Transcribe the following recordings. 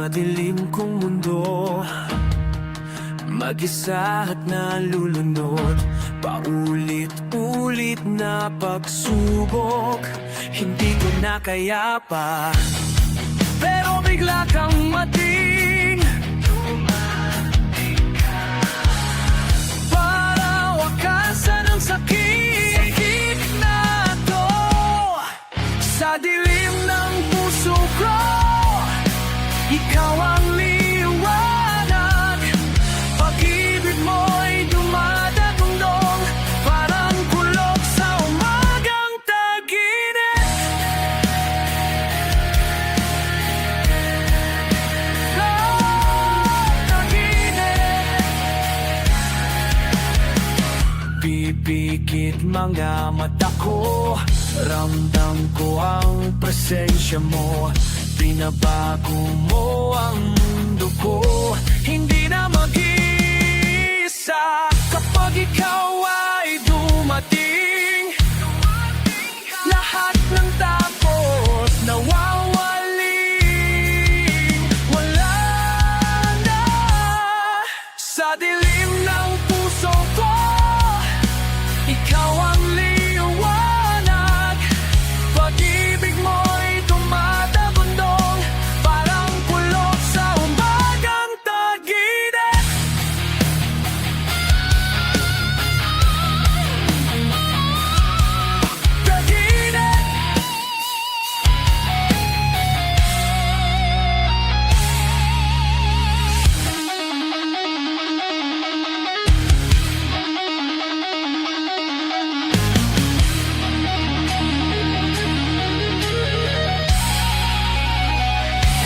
Sa madilim kong mundo. Mag-isa at nalulunod. Paulit-ulit na pagsubok. Hindi ko na kaya pa. Pero bigla kang mating. Para wakasan ang sakit na to. Sa dilim ng puso ko Ikaw ang liwanag. Pag-ibig mo'y dumadagundong. Parang kulog sa umagang taginip Ah, taginip Pipikit mga mata ko. Ramdam ko ang presensya mo Pinabago mo ang mundo ko. Hindi na mag-iisa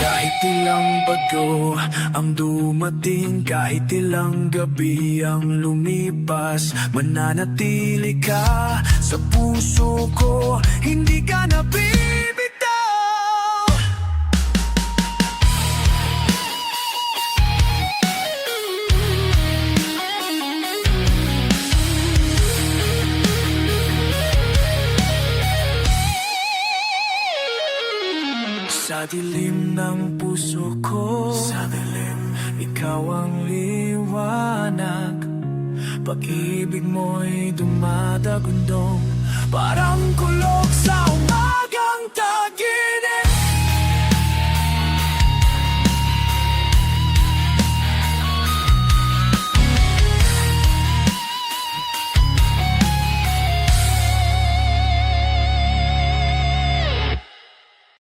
Kahit ilang bago ang dumating Kahit ilang gabi ang lumipas Mananatili ka sa puso ko. Hindi ka nabibitaw Sa dilim ng puso ko Sa dilim. Ikaw ang liwanag. Pag-ibig mo'y dumadagundong Parang kulog